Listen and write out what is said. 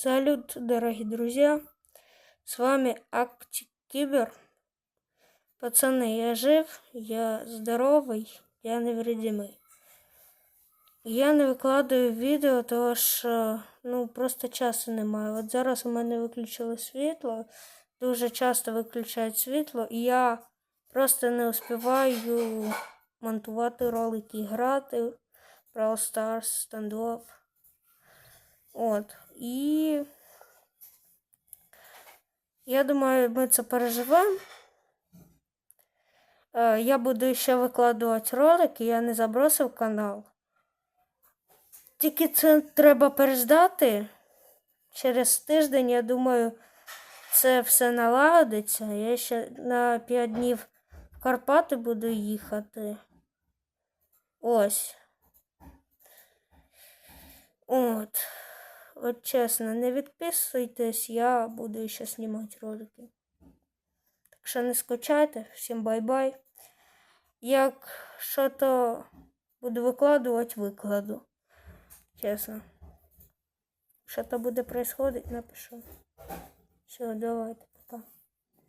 Салют, дорогие друзья! С вами Актикибер. Пацаны, я жив, я здоровий, я невредимий. Я не викладаю відео, тому що ну, просто часу немає. От зараз у мене виключили світло, дуже часто виключають світло, і я просто не успіваю монтувати ролики, грати Brawl Stars, Standoff. От. І я думаю, ми це переживемо. Е, Я буду ще викладувати ролики, я не забросив канал. Тільки це треба переждати. Через тиждень, я думаю, це все налагодиться. Я ще на 5 днів в Карпати буду їхати. Ось. От. От чесно, не відписуйтесь, я буду ще знімати ролики. Так що не скучайте, всім бай-бай. Як що то буду викладувати, викладу. Чесно. Що то буде происходить, напишу. Все, давайте.